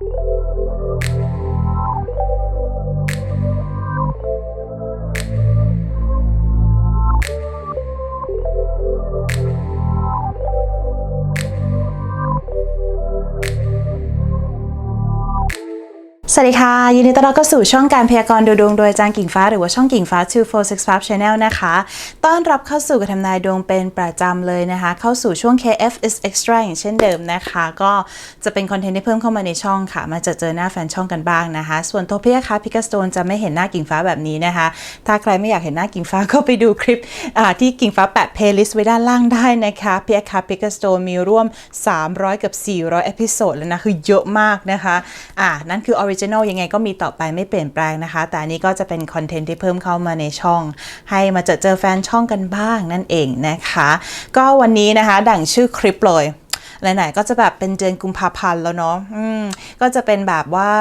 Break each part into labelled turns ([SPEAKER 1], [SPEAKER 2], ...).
[SPEAKER 1] you สวัสดีค่ะ ยินดีต้อนรับเข้าสู่ช่องการพยากรณ์ดูดวงโดยอาจารย์กิ่งฟ้าหรือว่าช่องกิ่งฟ้า 2465 Channel นะคะ ต้อนรับเข้าสู่การทำนายดวงเป็นประจำเลยนะคะ เข้าสู่ช่วง KF is extra อย่างเช่นเดิมนะคะ ก็จะเป็นคอนเทนต์ที่เพิ่มเข้ามาในช่องค่ะ มาเจอเจอหน้าแฟนช่องกันบ้างนะคะ ส่วนตัวพี่คะพิกาสโตนจะไม่เห็นหน้ากิ่งฟ้าแบบนี้นะคะ ถ้าใครไม่อยากเห็นหน้ากิ่งฟ้าก็ไปดูคลิปที่กิ่งฟ้าแปะเพลย์ลิสต์ไว้ด้านล่างได้นะคะพี่คะพิกาสโตนมีร่วม 300 กับ 400 เอพิโซดแล้วนะคือเยอะมากนะคะอ่านั่นคือออริจินอลยังไงก็มีต่อไปไม่เปลี่ยนแปลงนะคะ แต่อันนี้ก็จะเป็นคอนเทนต์ที่เพิ่มเข้ามาในช่อง ให้มาเจอเจอแฟนช่องกันบ้างนั่นเองนะคะ ก็วันนี้นะคะดั่งชื่อคลิปเลย ไหนๆก็จะแบบเป็นเดือนกุมภาพันธ์แล้วเนาะอืมก็จะเป็นแบบว่า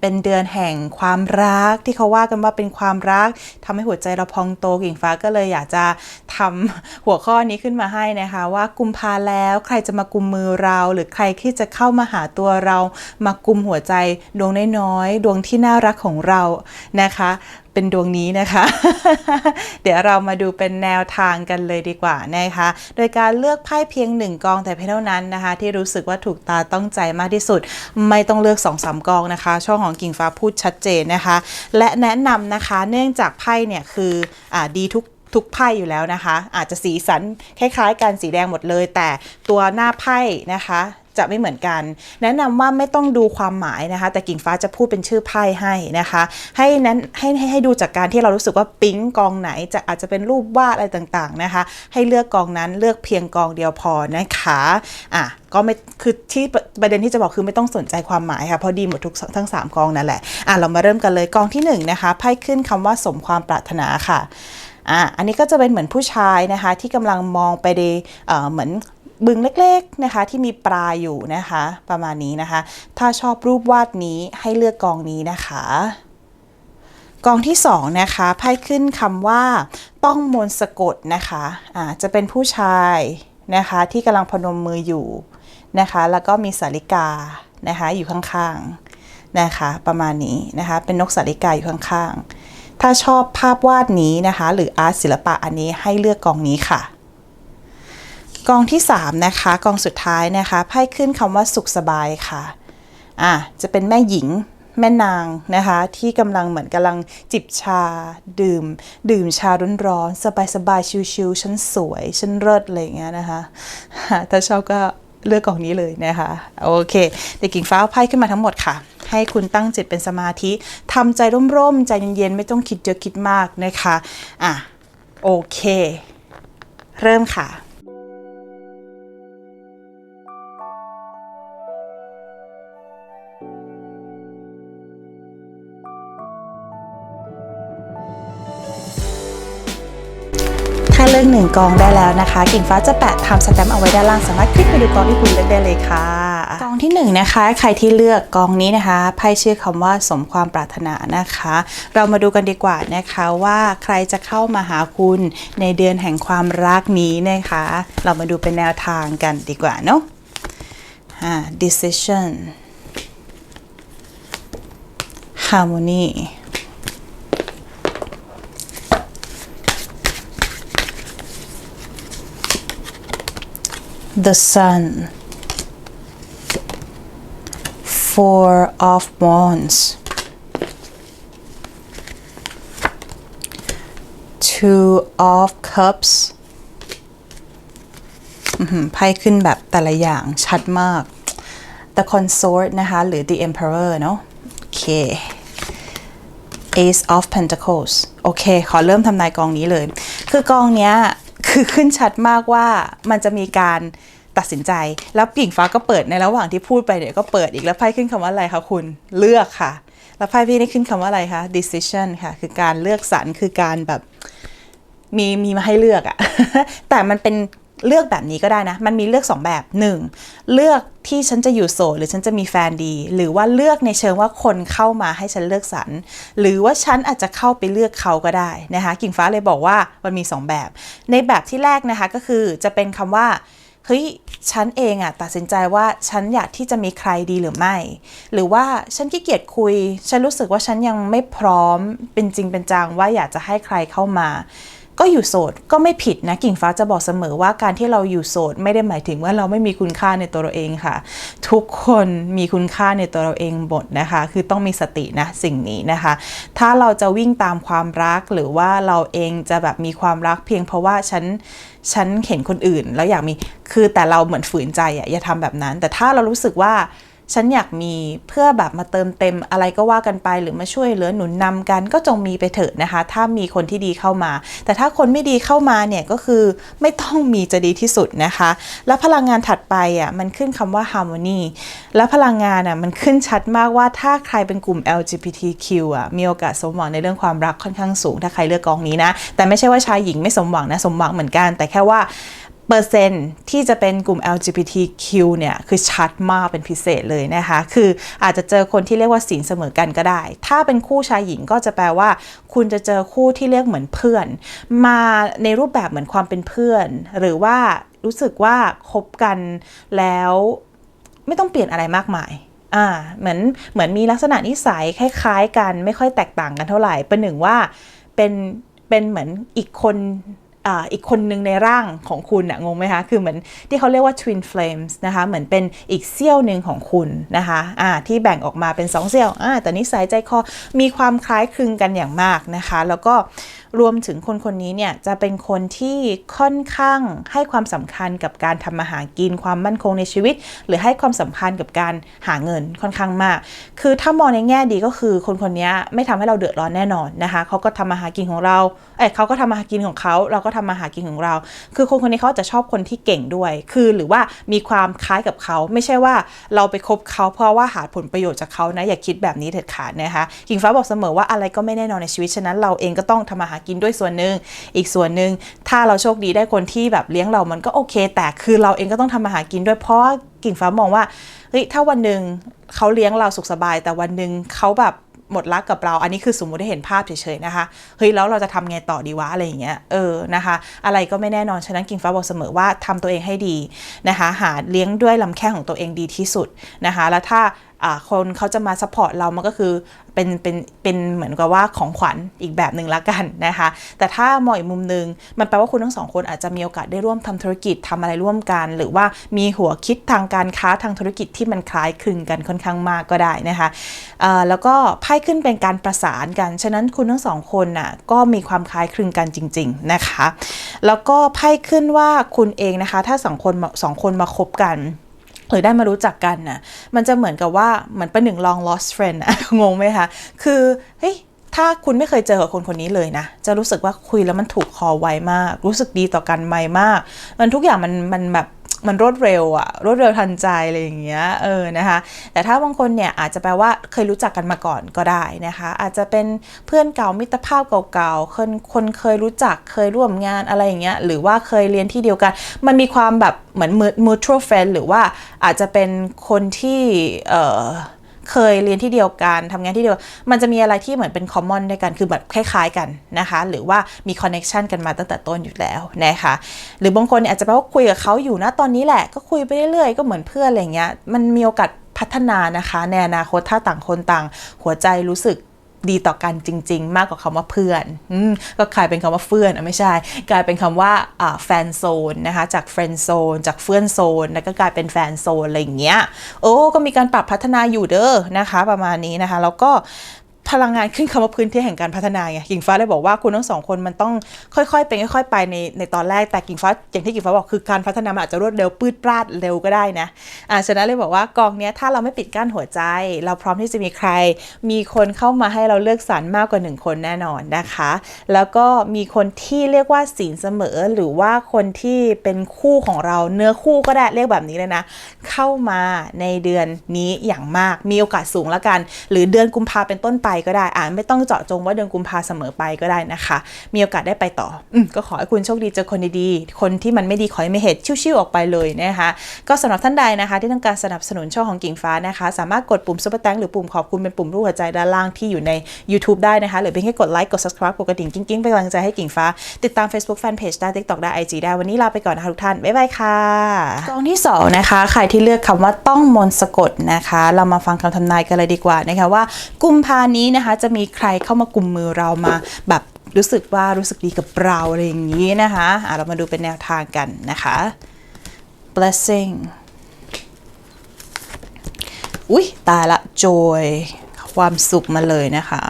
[SPEAKER 1] เป็นเดือนแห่งความรักที่เขาว่ากันว่าเป็นความรักทำให้หัวใจเราพองโตกิ่งฟ้าก็เลยอยากจะทำหัวข้อนี้ขึ้นมาให้นะคะ ว่ากุมภาแล้วใครจะมากุมมือเรา หรือใครที่จะเข้ามาหาตัวเรา มากุมหัวใจดวงน้อยๆดวงที่น่ารักของเรานะคะเป็นดวงนี้นะคะ เดี๋ยวเรามาดูเป็นแนวทางกันเลยดีกว่านะคะ โดยการเลือกไพ่เพียงหนึ่งกองแต่เพียงเท่านั้นนะคะ ที่รู้สึกว่าถูกตาต้องใจมากที่สุด ไม่ต้องเลือก2อสกองนะคะ ช่องของกิ่งฟ้าพูดชัดเจนนะคะ และแนะนำนะคะเนื่องจากไพ่เนี่ยคืออดีทุกทุกไพ่อยู่แล้วนะคะ อาจจะสีสันคล้ายๆกันสีแดงหมดเลย แต่ตัวหน้าไพ่นะคะ จะไม่เหมือนกัน แนะนำว่าไม่ต้องดูความหมายนะคะ แต่กิ่งฟ้าจะพูดเป็นชื่อไพ่ให้นะคะ ให้นั้นให้ให้ให้ดูจากการที่เรารู้สึกว่าปิ๊งกองไหนจะอาจจะเป็นรูปวาดอะไรต่างๆนะคะ ให้เลือกกองนั้นเลือกเพียงกองเดียวพอนะคะอะก็ไม่คือที่ประเด็นที่จะบอกคือไม่ต้องสนใจความหมายค่ะเพราะดีหมดทุกทั้งสามกองนั่นแหละอะเรามาเริ่มกันเลยกองที่หนึ่งนะคะไพ่ขึ้นคำว่าสมความปรารถนาค่ะอะอันนี้ก็จะเป็นเหมือนผู้ชายนะคะที่กำลังมองไปในเอ่อเหมือน บึงเล็กๆนะคะ ที่มีปลาอยู่นะคะ ประมาณนี้นะคะ ถ้าชอบรูปวาดนี้ให้เลือกกองนี้นะคะกองที่สองนะคะไพ่ขึ้นคำว่า ต้องมนสะกดนะคะอ่าจะเป็นผู้ชายนะคะที่กำลังพนมมืออยู่นะคะ แล้วก็มีสาริกานะคะอยู่ข้างๆนะคะ ประมาณนี้นะคะ เป็นนกสาริกาอยู่ข้างๆ ถ้าชอบภาพวาดนี้นะคะ หรืออาร์ตศิลปะอันนี้ให้เลือกกองนี้ค่ะ กองที่ 3 นะคะ กองสุดท้ายนะคะไพ่ขึ้นคำว่าสุขสบายค่ะอะจะเป็นแม่หญิงแม่นางนะคะที่กำลังเหมือนกำลังจิบชาดื่ม ดื่มชาร้อนๆสบายๆชิวๆฉันสวยฉันเลิศอะไรอย่างเงี้ยนะคะ ถ้าชอบก็เลือกกองนี้เลยนะคะโอเคเด็กกิ่งฟ้าเอาไพ่ขึ้นมาทั้งหมดค่ะ ให้คุณตั้งจิตเป็นสมาธิทำใจร่มๆ ใจเย็นๆ ไม่ต้องคิดเยอะคิดมากนะคะอะโอเค เริ่มค่ะ ถ้าเลือกหนึ่งกองได้แล้วนะคะ กิ่งฟ้าจะแปะทำสแตมป์เอาไว้ด้านล่างสามารถคลิกไปดูกองที่คุณเลือกได้เลยค่ะ กองที่หนึ่งนะคะ ใครที่เลือกกองนี้นะคะไพ่ชื่อคำว่าสมความปรารถนานะคะ เรามาดูกันดีกว่านะคะว่าใครจะเข้ามาหาคุณในเดือนแห่งความรักนี้นะคะ เรามาดูเป็นแนวทางกันดีกว่าเนาะอ่า decision harmony the sun four of wands two of cups ไพ่ขึ้นแบบแต่ละอย่างชัดมาก the consort นะคะ หรือ the emperor เนาะโอเค Ace of Pentacles โอเค ขอเริ่มทำนายกองนี้เลย คือกองเนี้ย คือขึ้นชัดมากว่ามันจะมีการตัดสินใจ แล้วกิ่งฟ้าก็เปิดในระหว่างที่พูดไปเดี๋ยวก็เปิดอีกแล้วไพ่ขึ้นคำว่าอะไรคะคุณเลือกค่ะ แล้วไพ่พี่นี่ขึ้นคำว่าอะไรคะ decision ค่ะ คือการเลือกสรรคือการแบบมีมีมาให้เลือกอะแต่มันเป็น เลือกแบบนี้ก็ได้นะ มันมีเลือก 2 แบบ 1. เลือกที่ฉันจะอยู่โสดหรือฉันจะมีแฟนดี หรือว่าเลือกในเชิงว่าคนเข้ามาให้ฉันเลือกสรรหรือว่าฉันอาจจะเข้าไปเลือกเขาก็ได้นะคะ กิ่งฟ้าเลยบอกว่ามันมี 2 แบบ ในแบบที่แรกนะคะก็คือจะเป็นคำว่าเฮ้ยฉันเองอะตัดสินใจว่าฉันอยากที่จะมีใครดีหรือไม่ หรือว่าฉันขี้เกียจคุย ฉันรู้สึกว่าฉันยังไม่พร้อมเป็นจริงเป็นจังว่าอยากจะให้ใครเข้ามา ก็อยู่โสดก็ไม่ผิดนะกิ่งฟ้าจะบอกเสมอว่าการที่เราอยู่โสดไม่ได้หมายถึงว่าเราไม่มีคุณค่าในตัวเราเองค่ะ ทุกคนมีคุณค่าในตัวเราเองหมดนะคะ คือต้องมีสตินะสิ่งนี้นะคะ ถ้าเราจะวิ่งตามความรักหรือว่าเราเองจะแบบมีความรักเพียงเพราะว่าฉันฉันเห็นคนอื่น แล้วอยากมีคือแต่เราเหมือนฝืนใจอะอย่าทำแบบนั้น แต่ถ้าเรารู้สึกว่า ฉันอยากมีเพื่อแบบมาเติมเต็มอะไรก็ว่ากันไป หรือมาช่วยเหลือหนุนนำกันก็จงมีไปเถอะนะคะ ถ้ามีคนที่ดีเข้ามา แต่ถ้าคนไม่ดีเข้ามาเนี่ยก็คือไม่ต้องมีจะดีที่สุดนะคะ แล้วพลังงานถัดไปอะมันขึ้นคำว่า harmony แล้วพลังงานอะมันขึ้นชัดมากว่าถ้าใครเป็นกลุ่ม LGBTQ อะมีโอกาสสมหวังในเรื่องความรักค่อนข้างสูง ถ้าใครเลือกกองนี้นะ แต่ไม่ใช่ว่าชายหญิงไม่สมหวังนะสมหวังเหมือนกัน แต่แค่ว่า เปอร์เซ็นที่จะเป็นกลุ่ม LGBTQ เนี่ย คือชัดมากเป็นพิเศษเลยนะคะ คืออาจจะเจอคนที่เรียกว่าศีลเสมอกันก็ได้ ถ้าเป็นคู่ชายหญิงก็จะแปลว่า คุณจะเจอคู่ที่เรียกเหมือนเพื่อน มาในรูปแบบเหมือนความเป็นเพื่อน หรือว่ารู้สึกว่าคบกันแล้วไม่ต้องเปลี่ยนอะไรมากมายอ่าเหมือนเหมือนมีลักษณะนิสัยคล้ายๆ กันไม่ค่อยแตกต่างกันเท่าไหร่ประหนึ่งว่าเป็นเป็นเหมือนอีกคน อีกคนหนึ่งในร่างของคุณอะงงไหมคะ คือเหมือนที่เขาเรียกว่า twin flames นะคะ เหมือนเป็นอีกเซี่ยวหนึ่งของคุณนะคะอ่าที่แบ่งออกมาเป็นสองเซี่ยวอ่าแต่นิสัยใจคอมีความคล้ายคลึงกันอย่างมากนะคะ แล้วก็ รวมถึงคนคนนี้เนี่ยจะเป็นคนที่ค่อนข้างให้ความสำคัญกับการทำมาหากินความมั่นคงในชีวิต หรือให้ความสำคัญกับการหาเงินค่อนข้างมาก คือถ้ามองในแง่ดีก็คือคนคนนี้ไม่ทำให้เราเดือดร้อนแน่นอนนะคะเขาก็ทำมาหากินของเราเอ้เขาก็ทำมาหากินของเขาเราก็ทำมาหากินของเรา คือคนคนนี้เขาจะชอบคนที่เก่งด้วย คือหรือว่ามีความคล้ายกับเขาไม่ใช่ว่าเราไปคบเขาเพราะว่าหาผลประโยชน์จากเขานะอย่าคิดแบบนี้เด็ดขาดนะคะกิงฟ้าบอกเสมอว่าอะไรก็ไม่แน่นอนในชีวิตฉะนั้นเราเองก็ต้องทำมาหากินด้วยส่วนหนึ่งอีกส่วนหนึ่งถ้าเราโชคดีได้คนที่แบบเลี้ยงเรามันก็โอเค แต่คือเราเองก็ต้องทำมาหากินด้วยเพราะกิ่งฟ้ามองว่าเฮ้ยถ้าวันหนึ่งเขาเลี้ยงเราสุขสบาย แต่วันหนึ่งเขาแบบหมดรักกับเรา อันนี้คือสมมติได้เห็นภาพเฉยๆนะคะ เฮ้ยแล้วเราจะทำไงต่อดีวะอะไรอย่างเงี้ย เออ นะคะ อะไรก็ไม่แน่นอน ฉะนั้นกิ่งฟ้าบอกเสมอว่าทำตัวเองให้ดีนะคะ หาเลี้ยงด้วยลำแข้งของตัวเองดีที่สุดนะคะ แล้วถ้า คนเขาจะมาซัพพอร์ตเรามันก็คือเป็นเป็นเป็นเหมือนกับว่าของขวัญอีกแบบหนึ่งละกันนะคะ แต่ถ้ามองอีกมุมหนึ่งมันแปลว่าคุณทั้งสองคนอาจจะมีโอกาสได้ร่วมทำธุรกิจทำอะไรร่วมกัน หรือว่ามีหัวคิดทางการค้าทางธุรกิจที่มันคล้ายคลึงกันค่อนข้างมากก็ได้นะคะแล้วก็ไพ่ขึ้นเป็นการประสานกัน ฉะนั้นคุณทั้งสองคนน่ะก็มีความคล้ายคลึงกันจริง ๆนะคะ แล้วก็ไพ่ขึ้นว่าคุณเองนะคะ ถ้าสองคนสองคนมาคบกัน หรือได้มารู้จักกันน่ะ มันจะเหมือนกับว่าเหมือนเป็นหนึ่ง long lost friend อะงงไหมคะ คือเฮ้ยถ้าคุณไม่เคยเจอกับคนคนนี้เลยนะ จะรู้สึกว่าคุยแล้วมันถูกคอไวมาก รู้สึกดีต่อกันไวมาก มันทุกอย่างมันมันแบบ มันรวดเร็วอะรวดเร็วทันใจอะไรอย่างเงี้ยเออนะคะ แต่ถ้าบางคนเนี่ยอาจจะแปลว่าเคยรู้จักกันมาก่อนก็ได้นะคะ อาจจะเป็นเพื่อนเก่ามิตรภาพเก่าๆคนคนเคยรู้จักเคยร่วมงานอะไรอย่างเงี้ยหรือว่าเคยเรียนที่เดียวกัน มันมีความแบบเหมือน mutual friend หรือว่าอาจจะเป็นคนที่เอ่อ เคยเรียนที่เดียวกันทำงานที่เดียว มันจะมีอะไรที่เหมือนเป็นคอมมอนด้วยกันคือแบบคล้ายๆกันนะคะ หรือว่ามีคอนเน็ชันกันมาตั้งแต่ต้นอยู่แล้วนะคะหรือบางคนอาจจะแปลว่าคุยกับเขาอยู่นะตอนนี้แหละก็คุยไปเรื่อยๆก็เหมือนเพื่อนอะไรเงี้ยมันมีโอกาสพัฒนานะคะในอนาคตถ้าต่างคนต่าง หัวใจรู้สึก ดีต่อกันจริง ๆ มากกว่าคำว่าเพื่อนอก็กลายเป็นคำว่าเพื่อนอะไม่ใช่ กลายเป็นคำว่าว่าแฟนโซนนะคะจากเฟรนด์โซนจากเพื่อนโซนแล้วก็กลายเป็นแฟนโซนอะไรอย่างเงี้ยโอ้ก็มีการปรับพัฒนาอยู่เด้อนะคะ ประมาณนี้นะคะ แล้วก็ พลังงานขึ้นคำว่าพื้นที่แห่งการพัฒนาไงกิ่งฟ้าเลยบอกว่าคุณทั้งสองคนมันต้องค่อยๆเป็นค่อยๆไปในในตอนแรกแต่กิ่งฟ้าอย่างที่กิ่งฟ้าบอกคือการพัฒนามันอาจจะรวดเร็วปืดปราดเร็วก็ได้นะอ่าฉะนั้นเลยบอกว่ากองเนี้ยถ้าเราไม่ปิดกั้นหัวใจ เราพร้อมที่จะมีใคร มีคนเข้ามาให้เราเลือกสรรมากกว่าหนึ่งคนแน่นอนนะคะ แล้วก็มีคนที่เรียกว่าศีลเสมอ หรือว่าคนที่เป็นคู่ของเราเนื้อคู่ก็ได้เรียกแบบนี้เลยนะ เข้ามาในเดือนนี้อย่างมากมีโอกาสสูงแล้วกัน หรือเดือนกุมภาเป็นต้นไปก็ได้อ่าไม่ต้องเจาะจงว่าเดือนกุมภาเสมอไปก็ได้นะคะ มีโอกาสได้ไปต่ออก็ขอให้คุณโชคดีเจอคนดีๆ คนที่มันไม่ดีขอให้ไม่เหตุชิวๆออกไปเลยนะคะ ก็สำหรับท่านใดนะคะ ที่ต้องการสนับสนุนช่องของกิ่งฟ้านะคะ สามารถกดปุ่มซุปเปอร์แตงหรือปุ่มขอบคุณเป็นปุ่มรูปหัวใจด้านล่างที่อยู่ใน YouTube ได้นะคะหรือเพียงแค่กดไลค์กด subscribe กดกระดิ่งกิ้งๆเป็นกำลังใจให้กิ่งฟ้า ติดตาม Facebook Fanpage ได้ TikTok ได้ IG ได้วันนี้ลาไปก่อนนะคะทุกท่านบ๊ายบายค่ะกองที่สองนะคะใครที่เลือกคำว่าต้องมนสะกดนะคะ เรามาฟังคำทำนายกันเลยดีกว่านะคะว่า กุมภานี้นะคะจะมีใครเข้ามากุมมือเรามาแบบรู้สึกว่ารู้สึกดีกับเราอะไรอย่างนี้นะคะะเรามาดูเป็นแนวทางกันนะคะ blessing อุ๊ยตายละ joy ความสุขมาเลยนะคะ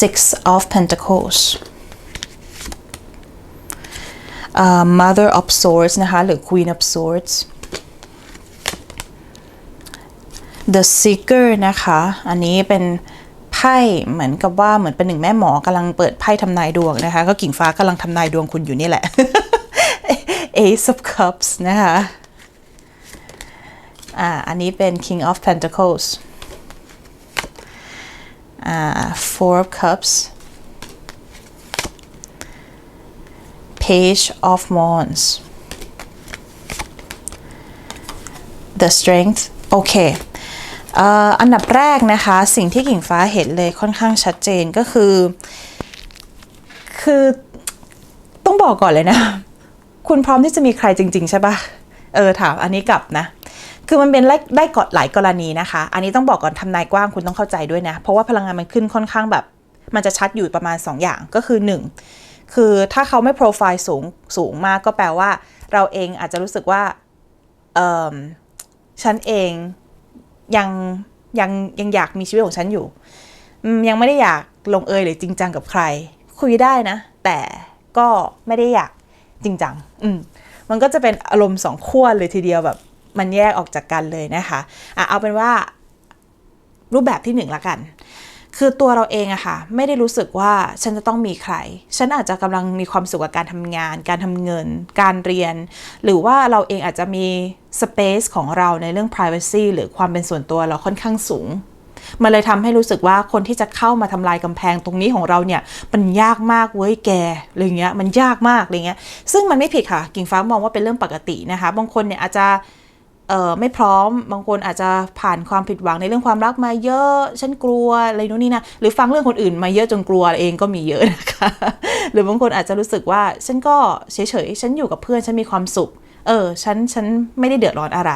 [SPEAKER 1] six of pentacles uh, mother of swords นะคะ หรือ queen of swords the seeker นะคะ อันนี้เป็นไพ่เหมือนกับว่าเหมือนเป็นหนึ่งแม่หมอกำลังเปิดไพ่ทำนายดวงนะคะ ก็กิ่งฟ้ากำลังทำนายดวงคุณอยู่นี่แหละ Ace of Cups นะคะ อ่า อันนี้เป็น King of Pentacles อ่า Four of Cups Page of Wands The Strength โอเค อันดับแรกนะคะ สิ่งที่กิ่งฟ้าเห็นเลยค่อนข้างชัดเจนก็คือ คือต้องบอกก่อนเลยนะ คุณพร้อมที่จะมีใครจริง ๆ ใช่ปะเออถามอันนี้กลับนะ คือมันเป็นได้ไดกอดหลายกรณีนะคะ อันนี้ต้องบอกก่อนทำนายกว้างคุณต้องเข้าใจด้วยนะ เพราะว่าพลังงานมันขึ้นค่อนข้างแบบ มันจะชัดอยู่ประมาณ 2 อย่างก็คือ 1 คือถ้าเขาไม่โปรไฟล์สูงสูงมากก็แปลว่า เราเองอาจจะรู้สึกว่าเออฉันเอง ยังยังยังอยากมีชีวิตของฉันอยู่ ยังไม่ได้อยากลงเอยหรือจริงจังกับใคร คุยได้นะ แต่ก็ไม่ได้อยากจริงจัง อืมมันก็จะเป็นอารมณ์สองขั้วเลยทีเดียวแบบ มันแยกออกจากกันเลยนะคะอะเอาเป็นว่ารูปแบบที่หนึ่งละกัน คือตัวเราเองอะค่ะ ไม่ได้รู้สึกว่าฉันจะต้องมีใคร ฉันอาจจะกำลังมีความสุขกับการทำงาน การทำเงิน การเรียน หรือว่าเราเองอาจจะมี space ของเราในเรื่อง privacy หรือความเป็นส่วนตัวเราค่อนข้างสูงมันเลยทำให้รู้สึกว่าคนที่จะเข้ามาทำลายกำแพงตรงนี้ของเราเนี่ย มันยากมากเว้ยแกอะไรเงี้ยมันยากมากอะไรเงี้ย ซึ่งมันไม่ผิดค่ะ กิ่งฟ้ามองว่าเป็นเรื่องปกตินะคะ บางคนเนี่ยอาจจะ ไม่พร้อมบางคนอาจจะผ่านความผิดหวังในเรื่องความรักมาเยอะ ฉันกลัวอะไรนู้นนี่นะหรือฟังเรื่องคนอื่นมาเยอะจนกลัวเองก็มีเยอะนะคะ หรือบางคนอาจจะรู้สึกว่าฉันก็เฉยๆฉันอยู่กับเพื่อนฉันมีความสุขเออฉันฉันไม่ได้เดือดร้อนอะไร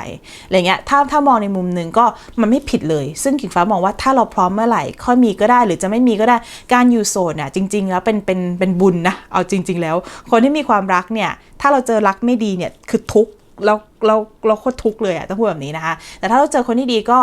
[SPEAKER 1] อะไรเงี้ยถ้าถ้ามองในมุมหนึ่งก็มันไม่ผิดเลย ซึ่งกิ่งฟ้ามองว่าถ้าเราพร้อมเมื่อไหร่ค่อยมีก็ได้หรือจะไม่มีก็ได้การอยู่โสดเนี่ยจริง ๆ แล้วเป็นเป็นเป็นบุญนะเอาจริง ๆ แล้ว คนที่มีความรักเนี่ยถ้าเราเจอรักไม่ดีเนี่ยคือทุกข์ เราเราเราโคตรทุกข์เลยอะต้องพูดแบบนี้นะคะ แต่ถ้าเราเจอคนที่ดีก็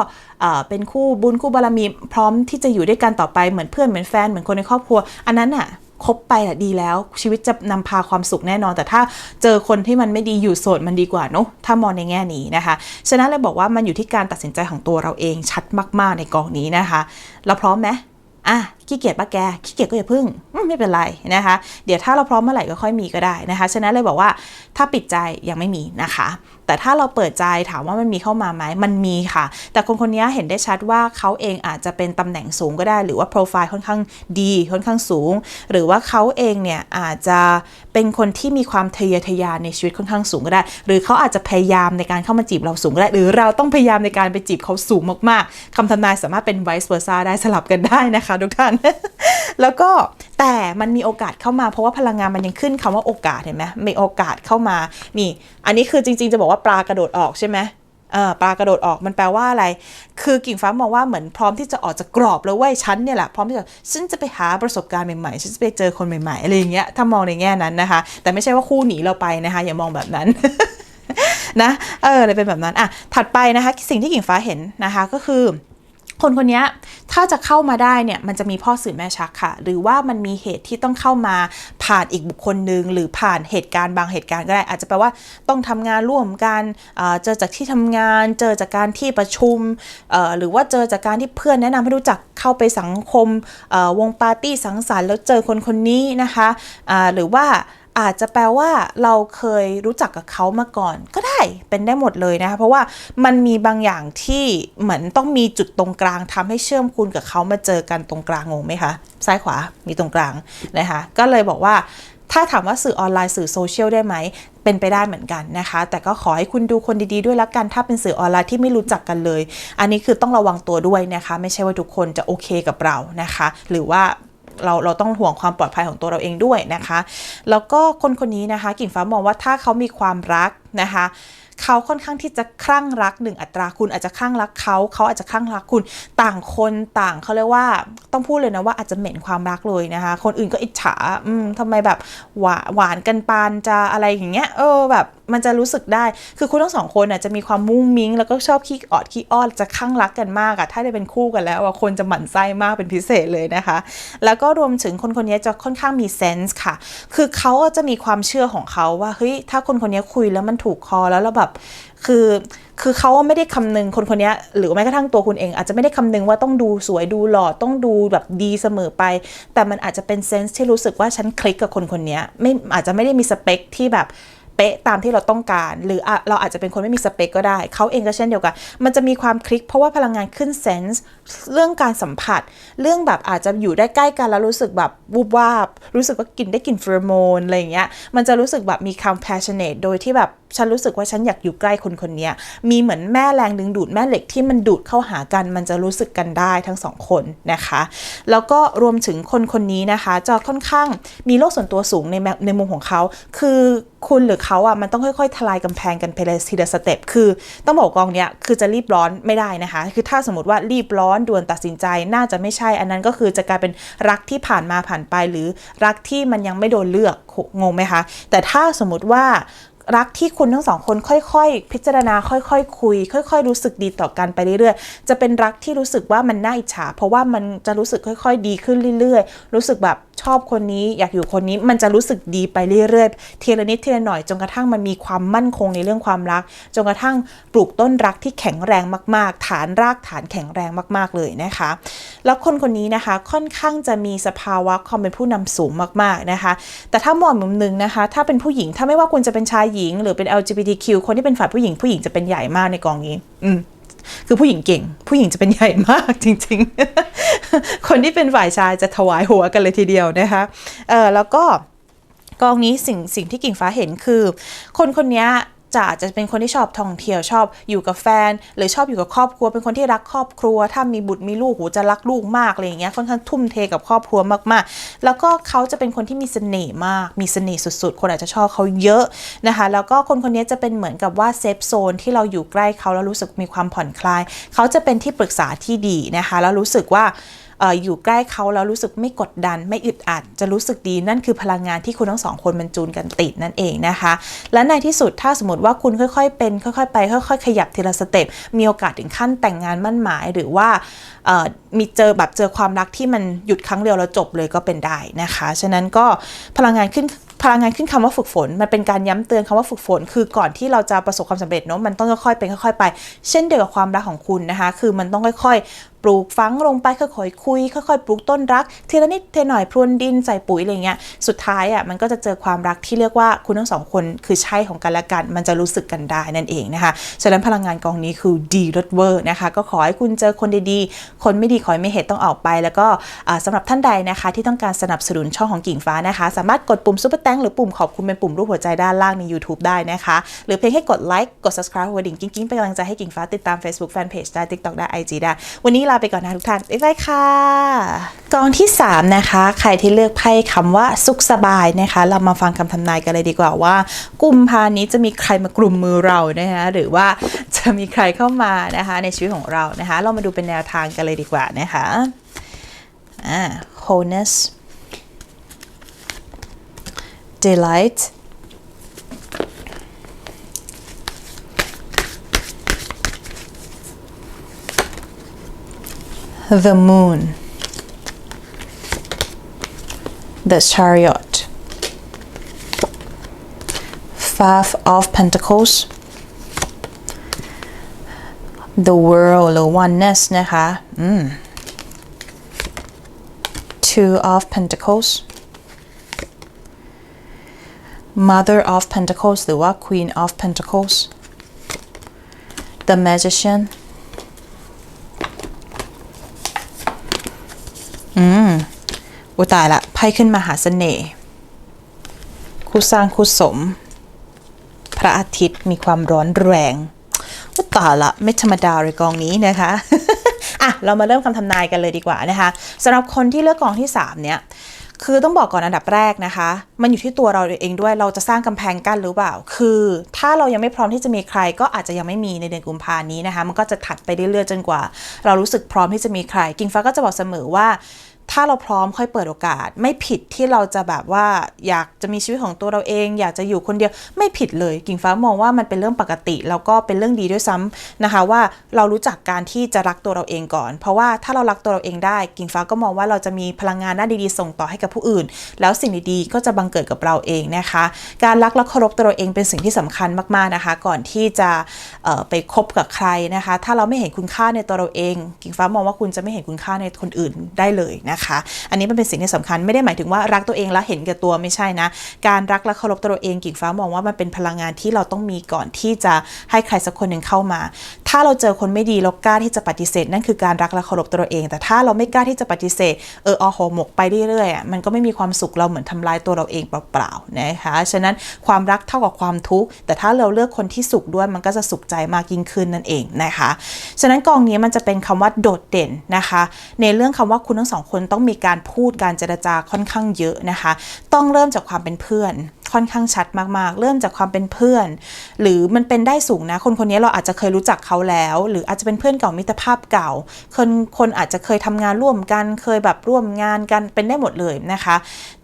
[SPEAKER 1] เป็นคู่บุญคู่บารมีพร้อมที่จะอยู่ด้วยกันต่อไปเหมือนเพื่อนเหมือนแฟนเหมือนคนในครอบครัว อันนั้นอะคบไปอะดีแล้วชีวิตจะนำพาความสุขแน่นอน แต่ถ้าเจอคนที่มันไม่ดีอยู่โสดมันดีกว่าเนอะถ้ามองในแง่นี้นะคะ ฉะนั้นเลยบอกว่ามันอยู่ที่การตัดสินใจของตัวเราเองชัดมากๆในกองนี้นะคะ เราพร้อมไหมอะขี้เกียจปะแกขี้เกียจก็อย่าพึ่งไม่เป็นไรนะคะ เดี๋ยวถ้าเราพร้อมเมื่อไหร่ก็ค่อยมีก็ได้นะคะฉะนั้นเลยบอกว่าถ้าปิดใจยังไม่มีนะคะ แต่ถ้าเราเปิดใจถามว่ามันมีเข้ามาไหมมันมีค่ะ แต่คนคนนี้เห็นได้ชัดว่าเขาเองอาจจะเป็นตำแหน่งสูงก็ได้ หรือว่าโปรไฟล์ค่อนข้างดีค่อนข้างสูง หรือว่าเขาเองเนี่ยอาจจะเป็นคนที่มีความทะเยอทะยานในชีวิตค่อนข้างสูงก็ได้ หรือเขาอาจจะพยายามในการเข้ามาจีบเราสูงก็ได้ หรือเราต้องพยายามในการไปจีบเขาสูงมากๆคำทำนายสามารถเป็น vice versa ได้สลับกันได้นะคะทุกท่านแล้วก็แต่มันมีโอกาสเข้ามาเพราะว่าพลังงานมันยังขึ้นคำว่าโอกาสเห็นไหมมีโอกาสเข้ามานี่ อันนี้คือจริง ๆ จะบอกว่าปลากระโดดออกใช่ไหมปลากระโดดออกมันแปลว่าอะไร คือกิ่งฟ้ามองว่าเหมือนพร้อมที่จะออกจากกรอบแล้วเว้ยฉันเนี่ยแหละพร้อมที่จะฉันจะไปหาประสบการณ์ใหม่ๆฉันจะไปเจอคนใหม่ๆอะไรอย่างเงี้ยถ้ามองในแง่นั้นนะคะ แต่ไม่ใช่ว่าคู่หนีเราไปนะคะ อย่ามองแบบนั้นนะเออเลยเป็นแบบนั้นอะถัดไปนะคะ สิ่งที่กิ่งฟ้าเห็นนะคะก็คือ คนคนนี้ถ้าจะเข้ามาได้เนี่ยมันจะมีพ่อสื่อแม่ชักค่ะ หรือว่ามันมีเหตุที่ต้องเข้ามาผ่านอีกบุคคลหนึ่งหรือผ่านเหตุการณ์บางเหตุการณ์ก็ได้ อาจจะแปลว่าต้องทำงานร่วมกันเจอจากที่ทำงาน เจอจากการที่ประชุมหรือว่าเจอจากการที่เพื่อนแนะนำให้รู้จักเข้าไปสังคมวงปาร์ตี้สังสรรค์แล้วเจอคนคนนี้นะคะหรือว่า อาจจะแปลว่าเราเคยรู้จักกับเขามาก่อน ก็ได้เป็นได้หมดเลยนะคะเพราะว่ามันมีบางอย่างที่เหมือนต้องมีจุดตรงกลางทำให้เชื่อมคุณกับเขามาเจอกันตรงกลางงงไหมคะซ้ายขวามีตรงกลางนะคะก็เลยบอกว่าถ้าถามว่าสื่อออนไลน์สื่อโซเชียลได้ไหม เป็นไปได้เหมือนกันนะคะ แต่ก็ขอให้คุณดูคนดีๆด้วยละกัน ถ้าเป็นสื่อออนไลน์ที่ไม่รู้จักกันเลย อันนี้คือต้องระวังตัวด้วยนะคะ ไม่ใช่ว่าทุกคนจะโอเคกับเรานะคะ หรือว่า เราเราต้องห่วงความปลอดภัยของตัวเราเองด้วยนะคะ แล้วก็คนคนนี้นะคะ กิ่งฟ้ามองว่าถ้าเขามีความรักนะคะเขาค่อนข้างที่จะคลั่งรักหนึ่งอัตราคุณอาจจะคลั่งรักเขาเขาอาจจะคลั่งรักคุณต่างคนต่างเขาเรียกว่าต้องพูดเลยนะว่าอาจจะเหม็นความรักเลยนะคะ คนอื่นก็อิจฉาอืมทำไมแบบหวานหวานกันปานจะอะไรอย่างเงี้ยเออแบบมันจะรู้สึกได้ คือคุณทั้งสองคนน่ะจะมีความมุ้งมิ้ง แล้วก็ชอบขี้ออดขี้อ้อนจะคลั่งรักกันมากอะถ้าได้เป็นคู่กันแล้วอะคนจะหมั่นไส้มากเป็นพิเศษเลยนะคะ แล้วก็รวมถึงคนคนนี้จะค่อนข้างมีเซนส์ค่ะ คือเขาก็จะมีความเชื่อของเขาว่าเฮ้ยถ้าคนคนนี้คุยแล้วมันถูกคอแล้วแล้วแบบคือคือเขาไม่ได้คำนึงคนคนนี้หรือแม้กระทั่งตัวคุณเองอาจจะไม่ได้คำนึงว่าต้องดูสวยดูหล่อต้องดูแบบดีเสมอไป แต่มันอาจจะเป็นเซนส์ที่รู้สึกว่าฉันคลิกกับคนคนนี้ไม่อาจจะไม่ได้มีสเปคที่แบบ เป๊ะตามที่เราต้องการ หรืออเราอาจจะเป็นคนไม่มีสเปคก็ได้ เขาเองก็เช่นเดียวกัน มันจะมีความคลิกเพราะว่าพลังงานขึ้นเซนส์เรื่องการสัมผัส เรื่องแบบอาจจะอยู่ได้ใกล้กันแล้วรู้สึกแบบวูบวาบ รู้สึกว่ากลิ่นได้กลิ่นเฟโรโมนอะไรอย่างเงี้ยมันจะรู้สึกแบบมีความ passionate โดยที่แบบ ฉันรู้สึกว่าฉันอยากอยู่ใกล้คนคนนี้มีเหมือนแม่แรงดึงดูดแม่เหล็กที่มันดูดเข้าหากัน มันจะรู้สึกกันได้ทั้งสองคนนะคะ แล้วก็รวมถึงคนคนนี้นะคะ จะค่อนข้างมีโลกส่วนตัวสูงในในมุมของเขา คือคุณหรือเขาอะมันต้องค่อยๆ ทลายกำแพงกันไปเลยทีละสเต็ปคือต้องบอกกองเนี้ยคือจะรีบร้อนไม่ได้นะคะ คือถ้าสมมติว่ารีบร้อนด่วนตัดสินใจน่าจะไม่ใช่ อันนั้นก็คือจะกลายเป็นรักที่ผ่านมาผ่านไปหรือรักที่มันยังไม่โดนเลือกงงไหมคะ แต่ถ้าสมมติว่า รักที่คุณทั้งสองคนค่อยๆ พิจารณาค่อยๆ คุย ค่อย ๆ รู้สึกดีต่อกันไปเรื่อยๆ จะเป็นรักที่รู้สึกว่ามันน่าอิจฉา เพราะว่ามันจะรู้สึกค่อยๆ ดีขึ้นเรื่อยๆ รู้สึกแบบชอบคนนี้อยากอยู่คนนี้มันจะรู้สึกดีไปเรื่อยๆทีละนิดทีละหน่อยจนกระทั่งมันมีความมั่นคงในเรื่องความรักจนกระทั่งปลูกต้นรักที่แข็งแรงมาก ๆ ฐานรากฐานแข็งแรงมาก ๆเลยนะคะ แล้วคนคนนี้นะคะค่อนข้างจะมีสภาวะความเป็นผู้นำสูงมากๆนะคะ แต่ถ้ามองมุมหนึ่งนะคะ ถ้าเป็นผู้หญิงถ้าไม่ว่าคุณจะเป็นชายหญิง หรือเป็น LGBTQ คนที่เป็นฝ่ายผู้หญิงผู้หญิงจะเป็นใหญ่มากในกองนี้ อืมคือผู้หญิงเก่ง ผู้หญิงจะเป็นใหญ่มากจริง ๆ คนที่เป็นฝ่ายชายจะถวายหัวกันเลยทีเดียวนะคะเออแล้วก็กองนี้สิ่งสิ่งที่กิ่งฟ้าเห็นคือ คนคนนี้ จะอาจจะเป็นคนที่ชอบท่องเที่ยวชอบอยู่กับแฟน หรือชอบอยู่กับครอบครัว เป็นคนที่รักครอบครัว ถ้ามีบุตรมีลูกโหจะรักลูกมากอะไรอย่างเงี้ยค่อนข้างทุ่มเทกับครอบครัวมากๆ แล้วก็เขาจะเป็นคนที่มีเสน่ห์มาก มีเสน่ห์สุดๆ คนอาจจะชอบเขาเยอะนะคะแล้วก็คนคนนี้จะเป็นเหมือนกับว่าเซฟโซนที่เราอยู่ใกล้เขาแล้วรู้สึกมีความผ่อนคลาย เขาจะเป็นที่ปรึกษาที่ดีนะคะแล้วรู้สึกว่า อยู่ใกล้เขาแล้วรู้สึกไม่กดดัน ไม่อึดอัด จะรู้สึกดีนั่นคือพลังงานที่คุณทั้งสองคนมันจูนกันติดนั่นเองนะคะ และในที่สุดถ้าสมมติว่าคุณค่อยๆ เป็น ค่อยๆ ไป ค่อยๆ ขยับทีละสเต็ปมีโอกาสถึงขั้นแต่งงานมั่นหมาย หรือว่ามีเจอแบบเจอความรักที่มันหยุดครั้งเดียวแล้วจบเลยก็เป็นได้นะคะฉะนั้นก็พลังงานขึ้นพลังงานขึ้นคำว่าฝึกฝน มันเป็นการย้ำเตือนคำว่าฝึกฝน คือก่อนที่เราจะประสบความสำเร็จเนาะมันต้องค่อยๆเป็นค่อยๆไป เช่นเดียวกับความรักของคุณนะคะ คือมันต้องค่อยๆ ปลูกฝังลงไปค่อยๆคุย ค่อยๆ ปลูกต้นรักทีละนิดทีหน่อยพรวนดินใส่ปุ๋ยอะไรเงี้ยสุดท้ายอะมันก็จะเจอความรักที่เรียกว่าคุณทั้งสองคนคือใช่ของกันและกัน มันจะรู้สึกกันได้นั่นเองนะคะฉะนั้นพลังงานกองนี้คือดีรถเวอร์นะคะก็ขอให้คุณเจอคนดีๆ คนไม่ดีขอให้ไม่เหตุต้องออกไป แล้วก็อ่าสำหรับท่านใดนะคะที่ต้องการสนับสนุนช่องของกิ่งฟ้านะคะ สามารถกดปุ่มซุปเปอร์แตงหรือปุ่มขอบคุณเป็นปุ่มรูปหัวใจด้านล่างใน YouTube ได้นะคะ หรือเพียงแค่กดไลค์กด subscribe หัวดิ่งกิ๊งๆเป็นกำลังใจให้กิ่งฟ้าติดตาม Facebook Fanpage ได้ TikTok ได้ IG ได้วันนี้ลาไปก่อนนะทุกท่านบ๊ายบายค่ะกองที่ 3 นะคะ ใครที่เลือกไพ่คำว่าสุขสบายนะคะ เรามาฟังคำทำนายกันเลยดีกว่าว่า กุมภานี้จะมีใครมากลุ่มมือเรานะคะหรือว่าจะมีใครเข้ามานะคะ ในชีวิตของเรานะคะ เรามาดูเป็นแนวทางกันเลยดีกว่านะคะอ่า wholeness delight the moon, the chariot, five of pentacles, the world หรือ oneness นะคะอืม two of pentacles mother of pentacles หรือว่า queen of pentacles The Magician อืมอุตายละไพ่ขึ้นมาหาเสน่ห์คู่สร้างคู่สม พระอาทิตย์มีความร้อนแรงอุตายละไม่ธรรมดาเลยกองนี้นะคะอะเรามาเริ่มคำทำนายกันเลยดีกว่านะคะสำหรับคนที่เลือกกองที่ 3 เนี่ย คือต้องบอกก่อนอันดับแรกนะคะ มันอยู่ที่ตัวเราเองด้วยเราจะสร้างกำแพงกั้นหรือเปล่า คือถ้าเรายังไม่พร้อมที่จะมีใคร ก็อาจจะยังไม่มีในเดือนกุมภานี้นะคะ มันก็จะถัดไปเรื่อยๆจนกว่า เรารู้สึกพร้อมที่จะมีใคร กิงฟ้าก็จะบอกเสมอว่า ถ้าเราพร้อมค่อยเปิดโอกาส ไม่ผิดที่เราจะแบบว่าอยากจะมีชีวิตของตัวเราเอง อยากจะอยู่คนเดียวไม่ผิดเลย กิ่งฟ้ามองว่ามันเป็นเรื่องปกติ แล้วก็เป็นเรื่องดีด้วยซ้ำนะคะ ว่าเรารู้จักการที่จะรักตัวเราเองก่อน เพราะว่าถ้าเรารักตัวเราเองได้ กิ่งฟ้าก็มองว่าเราจะมีพลังงานน่าดีๆส่งต่อให้กับผู้อื่น แล้วสิ่งดีๆก็จะบังเกิดกับเราเองนะคะ การรักและเคารพตัวเราเองเป็นสิ่งที่สำคัญมากๆนะคะ ก่อนที่จะไปคบกับใครนะคะ ถ้าเราไม่เห็นคุณค่าในตัวเราเอง กิ่งฟ้ามองว่าคุณจะไม่เห็นคุณค่าในคนอื่นได้เลยนะคะ อันนี้มันเป็นสิ่งที่สำคัญไม่ได้หมายถึงว่ารักตัวเองแล้วเห็นแก่ตัวไม่ใช่นะ การรักและเคารพตัวเองกิ่งฟ้ามองว่ามันเป็นพลังงานที่เราต้องมีก่อนที่จะให้ใครสักคนหนึ่งเข้ามา ถ้าเราเจอคนไม่ดีเรากล้าที่จะปฏิเสธ นั่นคือการรักและเคารพตัวเอง แต่ถ้าเราไม่กล้าที่จะปฏิเสธเอออาหหมกไปเรื่อยๆมันก็ไม่มีความสุขเราเหมือนทำลายตัวเราเองเปล่าๆนะคะฉะนั้นความรักเท่ากับความทุกข์แต่ถ้าเราเลือกคนที่สุขด้วยมันก็จะสุขใจมากยิ่งขึ้นนั่นเองนะคะ ฉะนั้นกองนี้มันจะเป็นคำว่าโดดเด่นนะคะ ในเรื่องคำว่าคุณทั้งสองคนต้องมีการพูดการเจรจาค่อนข้างเยอะนะคะ ต้องเริ่มจากความเป็นเพื่อนค่อนข้างชัดมากๆ เริ่มจากความเป็นเพื่อน หรือมันเป็นได้สูงนะ คนคนนี้เราอาจจะเคยรู้จักเขาแล้ว หรืออาจจะเป็นเพื่อนเก่ามิตรภาพเก่า คนคนอาจจะเคยทำงานร่วมกัน เคยแบบร่วมงานกันเป็นได้หมดเลยนะคะ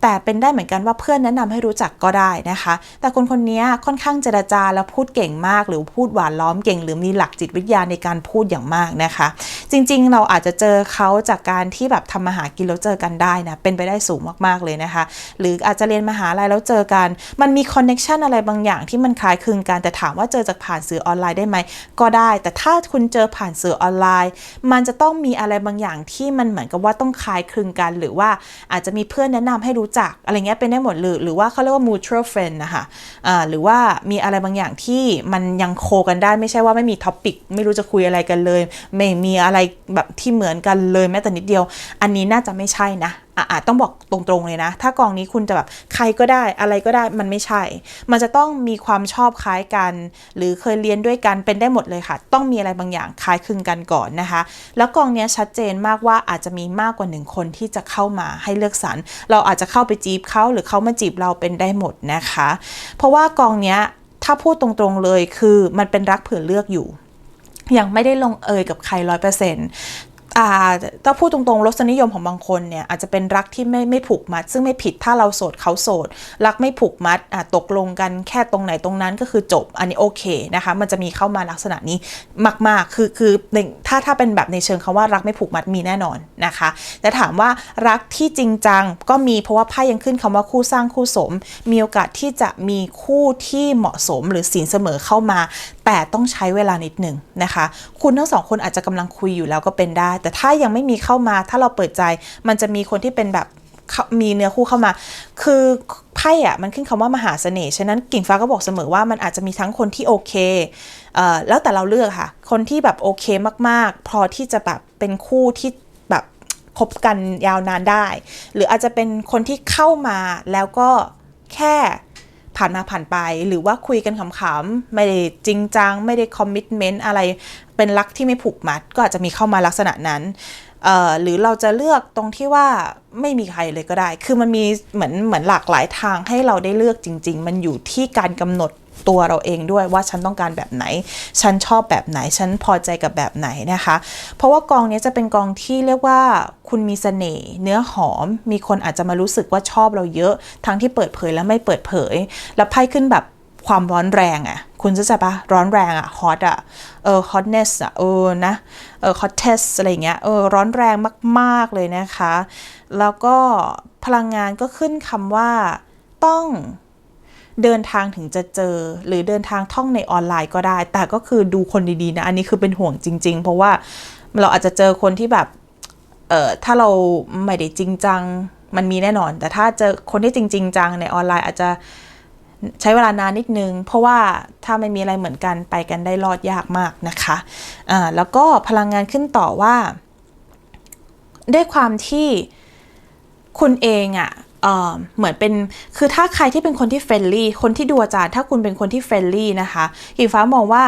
[SPEAKER 1] แต่เป็นได้เหมือนกันว่าเพื่อนแนะนำให้รู้จักก็ได้นะคะ แต่คนคนนี้ค่อนข้างเจรจาแล้วพูดเก่งมาก หรือพูดหวานล้อมเก่ง หรือมีหลักจิตวิทยาในการพูดอย่างมากนะคะ จริงๆ เราอาจจะเจอเขาจากการที่แบบทำมาหากินแล้วเจอกันได้นะ เป็นไปได้สูงมากๆเลยนะคะ หรืออาจจะเรียนมหาลัยแล้วเจอกัน มันมีคอนเน็ชันอะไรบางอย่างที่มันคล้ายคลึงกัน แต่ถามว่าเจอจากผ่านสื่อออนไลน์ได้ไหม ก็ได้ แต่ถ้าคุณเจอผ่านสื่อออนไลน์ มันจะต้องมีอะไรบางอย่างที่มันเหมือนกับว่าต้องคล้ายคลึงกัน หรือว่าอาจจะมีเพื่อนแนะนำให้รู้จักอะไรเงี้ยเป็นได้หมดเลยหรือว่าเขาเรียกว่า mutual friend นะคะอ่าหรือว่ามีอะไรบางอย่างที่มันยังโคกันได้ไม่ใช่ว่าไม่มีท็อปิกไม่รู้จะคุยอะไรกันเลย ไม่มีอะไรแบบที่เหมือนกันเลยแม้แต่นิดเดียว อันนี้น่าจะไม่ใช่นะอะอะต้องบอกตรงๆเลยนะ ถ้ากองนี้คุณจะแบบใครก็ได้อะไรก็ได้มันไม่ใช่ มันจะต้องมีความชอบคล้ายกัน หรือเคยเรียนด้วยกันเป็นได้หมดเลยค่ะ ต้องมีอะไรบางอย่างคล้ายคลึงกันก่อนนะคะ แล้วกองนี้ชัดเจนมากว่าอาจจะมีมากกว่าหนึ่งคนที่จะเข้ามาให้เลือกสรรเราอาจจะเข้าไปจีบเขาหรือเขามาจีบเราเป็นได้หมดนะคะ เพราะว่ากองนี้ถ้าพูดตรงๆเลยคือมันเป็นรักเผื่อเลือกอยู่ยังไม่ได้ลงเอยกับใครร้อยเปอร์เซ็นต์ ถ้าพูดตรงๆรสนิยมของบางคนเนี่ยอาจจะเป็นรักที่ไม่ไม่ผูกมัด ซึ่งไม่ผิดถ้าเราโสดเขาโสด รักไม่ผูกมัดตกลงกันแค่ตรงไหนตรงนั้นก็คือจบอันนี้โอเคนะคะมันจะมีเข้ามาลักษณะนี้มากๆ คือคือถ้าถ้าเป็นแบบในเชิงคำว่ารักไม่ผูกมัดมีแน่นอนนะคะ แต่ถามว่ารักที่จริงจังก็มีเพราะว่าไพ่ยังขึ้นคำว่าคู่สร้างคู่สม มีโอกาสที่จะมีคู่ที่เหมาะสมหรือสินเสมอเข้ามา แต่ต้องใช้เวลานิดหนึ่งนะคะ คุณทั้งสองคนอาจจะกำลังคุยอยู่แล้วก็เป็นได้ แต่ถ้ายังไม่มีเข้ามาถ้าเราเปิดใจ มันจะมีคนที่เป็นแบบมีเนื้อคู่เข้ามา คือไพ่อะมันขึ้นคำว่ามหาเสน่ห์ ฉะนั้นกิ่งฟ้าก็บอกเสมอว่ามันอาจจะมีทั้งคนที่โอเคเอ่อแล้วแต่เราเลือกค่ะ คนที่แบบโอเคมากๆ พอที่จะแบบเป็นคู่ที่แบบคบกันยาวนานได้ หรืออาจจะเป็นคนที่เข้ามาแล้วก็แค่ ผ่านมาผ่านไป หรือว่าคุยกันขำๆไม่ได้จริงจัง ไม่ได้คอมมิชเมนต์อะไร เป็นรักที่ไม่ผูกมัด ก็อาจจะมีเข้ามาลักษณะนั้นหรือเราจะเลือกตรงที่ว่าไม่มีใครเลยก็ได้ คือมันมีเหมือนเหมือนหลากหลายทางให้เราได้เลือกจริง ๆ มันอยู่ที่การกำหนด ตัวเราเองด้วยว่าฉันต้องการแบบไหน ฉันชอบแบบไหน ฉันพอใจกับแบบไหนนะคะ เพราะว่ากองนี้จะเป็นกองที่เรียกว่าคุณมีเสน่ห์เนื้อหอม มีคนอาจจะมารู้สึกว่าชอบเราเยอะ ทั้งที่เปิดเผยและไม่เปิดเผย แล้วไพ่ขึ้นแบบความร้อนแรงอะ่ะ คุณจะใจปะร้อนแรงอะ่ะ hot อะ่ะ เออ hotness อะ่ะ เออ นะ เออ hottest อะไรเงี้ย เออ ร้อนแรงมาก ๆ เลยนะคะ แล้วก็พลังงานก็ขึ้นคำว่าต้อง เดินทางถึงจะเจอ หรือเดินทางท่องในออนไลน์ก็ได้ แต่ก็คือดูคนดีๆนะ อันนี้คือเป็นห่วงจริง ๆ เพราะว่าเราอาจจะเจอคนที่แบบเอ่อถ้าเราไม่ได้จริงจังมันมีแน่นอน แต่ถ้าเจอคนที่จริงๆจังในออนไลน์อาจจะใช้เวลานานนิดนึง เพราะว่าถ้าไม่มีอะไรเหมือนกันไปกันได้รอดยากมากนะคะอ่าแล้วก็พลังงานขึ้นต่อว่า ด้วยความที่คุณเองอะ่ะ เหมือนเป็นคือถ้าใครที่เป็นคนที่เฟรนลี่คนที่ดูอาจารย์ ถ้าคุณเป็นคนที่เฟรนลี่นะคะหิงฟ้ามองว่า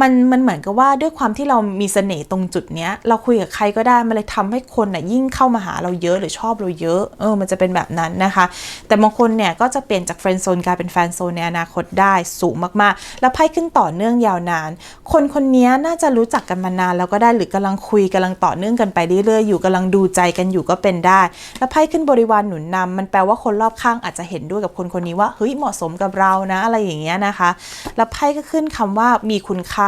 [SPEAKER 1] มันมันเหมือนกับว่าด้วยความที่เรามีเสน่ห์ตรงจุดเนี้ย เราคุยกับใครก็ได้มันเลยทำให้คนน่ะยิ่งเข้ามาหาเราเยอะหรือชอบเราเยอะเออมันจะเป็นแบบนั้นนะคะ แต่บางคนเนี่ยก็จะเปลี่ยนจากเฟรนด์โซนกลายเป็นแฟนโซนในอนาคตได้สูงมากๆ แล้วไพ่ขึ้นต่อเนื่องยาวนาน คนคนนี้น่าจะรู้จักกันมานานแล้วก็ได้หรือกำลังคุยกำลังต่อเนื่องกันไปเรื่อยๆอยู่กำลังดูใจกันอยู่ก็เป็นได้ แล้วไพ่ขึ้นบริวารหนุนนำมันแปลว่าคนรอบข้างอาจจะเห็นด้วยกับคนคนนี้ว่าเฮ้ยเหมาะสมกับเรานะอะไรอย่างเงี้ยนะคะ แล้วไพ่ก็ขึ้นคำว่ามีคุณค่า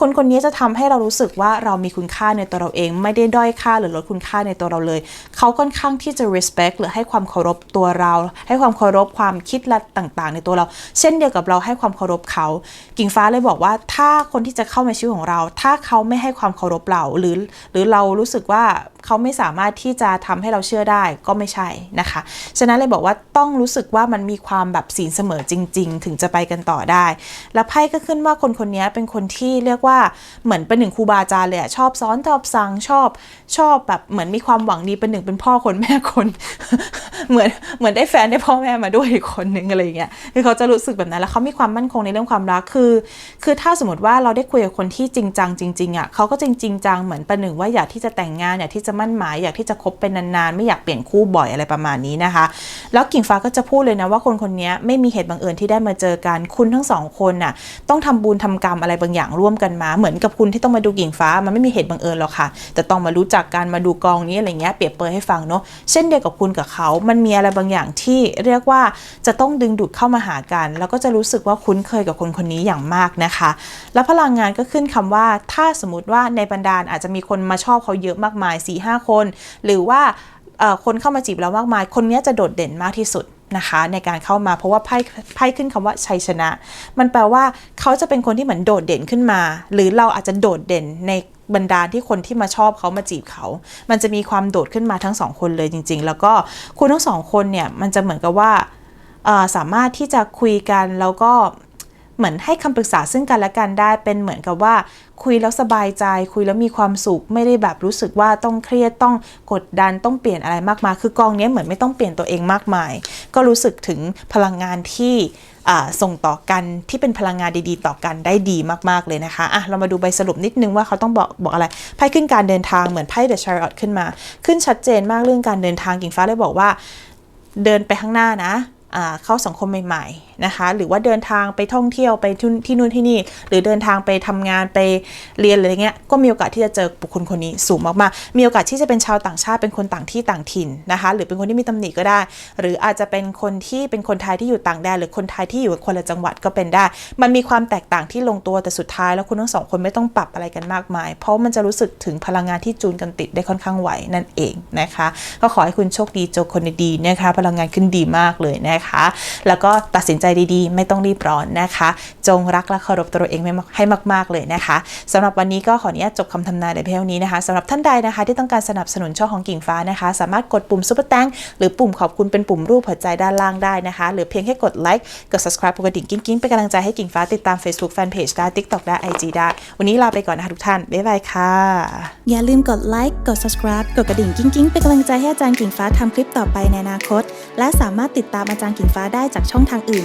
[SPEAKER 1] คนคนนี้จะทำให้เรารู้สึกว่าเรามีคุณค่าในตัวเราเอง ไม่ได้ด้อยค่าหรือลดคุณค่าในตัวเราเลย เขาค่อนข้างที่จะ respect หรือให้ความเคารพตัวเรา ให้ความเคารพความคิดและต่างๆ ในตัวเรา เช่นเดียวกับเราให้ความเคารพเขา กิ่งฟ้าเลยบอกว่าถ้าคนที่จะเข้ามาชีวิตของเรา ถ้าเขาไม่ให้ความเคารพเราหรือ หรือเรารู้สึกว่าเขาไม่สามารถที่จะทำให้เราเชื่อได้ก็ไม่ใช่นะคะ ฉะนั้นเลยบอกว่าต้องรู้สึกว่ามันมีความแบบศีลเสมอจริง ๆ ถึงจะไปกันต่อได้ แล้วไพ่ก็ขึ้นว่าคนคนนี้เป็นคนที่เรียกว่าเหมือนเป็นหนึ่งครูบาอาจารย์เลยอะชอบสอนชอบสั่งชอบชอบแบบเหมือนมีความหวังดีเป็นหนึ่งเป็นพ่อคนแม่คน เหมือนเหมือนได้แฟนได้พ่อแม่มาด้วยอีกคนนึงอะไรเงี้ยคือเขาจะรู้สึกแบบนั้นแล้วเขามีความมั่นคงในเรื่องความรักคือ คือถ้าสมมติว่าเราได้คุยกับคนที่จริงจังจริงๆอะเขาก็จริงจริงจังเหมือนประหนึ่งว่าอยากที่จะแต่งงานอยากที่จะมั่นหมายอยากที่จะคบเป็นนานๆ ไม่อยากเปลี่ยนคู่บ่อยอะไรประมาณนี้นะคะ แล้วกิ่งฟ้าก็จะพูดเลยนะว่าคนคนนี้ไม่มีเหตุบังเอิญที่ได้มาเจอกันคุณทั้งสองคนน่ะต้องทำบุญทำกรรมอะไรบางอย่างอย่างร่วมกันมา เหมือนกับคุณที่ต้องมาดูกิ่งฟ้า มันไม่มีเหตุบังเอิญหรอกค่ะ แต่ต้องมารู้จักกันมาดูกองนี้อะไรเงี้ยเปรียบเปรยให้ฟังเนาะเช่นเดียวกับคุณกับเขา มันมีอะไรบางอย่างที่เรียกว่าจะต้องดึงดูดเข้ามาหากัน แล้วก็จะรู้สึกว่าคุ้นเคยกับคนคนนี้อย่างมากนะคะ แล้วพลังงานก็ขึ้นคำว่าถ้าสมมติว่าในบรรดาลอาจจะมีคนมาชอบเขาเยอะมากมาย4ีหคน หรือว่าคนเข้ามาจีบเรามากมาย คนนี้จะโดดเด่นมากที่สุด นะคะในการเข้ามาเพราะว่าไพ่ไพ่ขึ้นคำว่าชัยชนะ มันแปลว่าเขาจะเป็นคนที่เหมือนโดดเด่นขึ้นมา หรือเราอาจจะโดดเด่นในบรรดาที่คนที่มาชอบเขามาจีบเขา มันจะมีความโดดขึ้นมาทั้งสองคนเลยจริง ๆ แล้วก็คุณทั้งสองคนเนี่ยมันจะเหมือนกับว่าสามารถที่จะคุยกันแล้วก็ เหมือนให้คำปรึกษาซึ่งกันและกันได้เป็นเหมือนกับว่า คุยแล้วสบายใจ คุยแล้วมีความสุขไม่ได้แบบรู้สึกว่าต้องเครียดต้องกดดันต้องเปลี่ยนอะไรมากมายคือกองนี้เหมือนไม่ต้องเปลี่ยนตัวเองมากมาย ก็รู้สึกถึงพลังงานที่ส่งต่อกันที่เป็นพลังงานดีๆ ต่อกันได้ดีมากๆเลยนะคะอะเรามาดูใบสรุปนิดนึงว่าเขาต้องบอกบอกอะไรไพ่ขึ้นการเดินทางเหมือนไพ่เดอะชาร์ o t ขึ้นมา ขึ้นชัดเจนมากเรื่องการเดินทางกิ่งฟ้าเลยบอกว่า เดินไปข้างหน้านะเข้าสังคมใหม่ๆ นะคะ หรือว่าเดินทางไปท่องเที่ยวไปที่นู่นที่นี่ หรือเดินทางไปทำงานไปเรียนอะไรเงี้ยก็มีโอกาสที่จะเจอบุคคลคนนี้สูงมากๆ มีโอกาสที่จะเป็นชาวต่างชาติเป็นคนต่างที่ต่างถิ่นนะคะ หรือเป็นคนที่มีตำหนิก็ได้ หรืออาจจะเป็นคนที่เป็นคนไทยที่อยู่ต่างแดนหรือคนไทยที่อยู่คนละจังหวัดก็เป็นได้ มันมีความแตกต่างที่ลงตัวแต่สุดท้าย แล้วคุณทั้งสองคนไม่ต้องปรับอะไรกันมากมาย เพราะมันจะรู้สึกถึงพลังงานที่จูนกันติดได้ค่อนข้างไหวนั่นเองนะคะ ก็ขอให้คุณโชคดีเจอคนดีนะคะพลังงานขึ้นดีมากเลยนะคะ แล้วก็ตัดสินใจดีๆ ไม่ต้องรีบร้อนนะคะ จงรักและเคารพตัวเองให้มาก ๆ เลยนะคะสำหรับวันนี้ก็ขออนุญาตจบคำทำนายในเพียงนี้นะคะสำหรับท่านใดนะคะ ที่ต้องการสนับสนุนช่องของกิ่งฟ้านะคะ สามารถกดปุ่มซุปเปอร์แตงหรือปุ่มขอบคุณเป็นปุ่มรูปหัวใจด้านล่างได้นะคะ หรือเพียงแค่กดไลค์กด subscribe ปกติกิ้งกิ้งเป็นกำลังใจให้กิ่งฟ้าติดตาม Facebook Fanpage ได้ TikTok ได้ IG ได้ วันนี้ลาไปก่อนนะคะทุกท่านบ๊ายบายค่ะ
[SPEAKER 2] อย่าลืมกดไลค์กด subscribe กดกระดิ่งกิ้งกิ้งเป็นกำลังใจให้อาจารย์กิ่งฟ้าทำคลิปต่อไปในอนาคต และสามารถติดตามอาจารย์กิ่งฟ้าได้จากช่องทางอื่น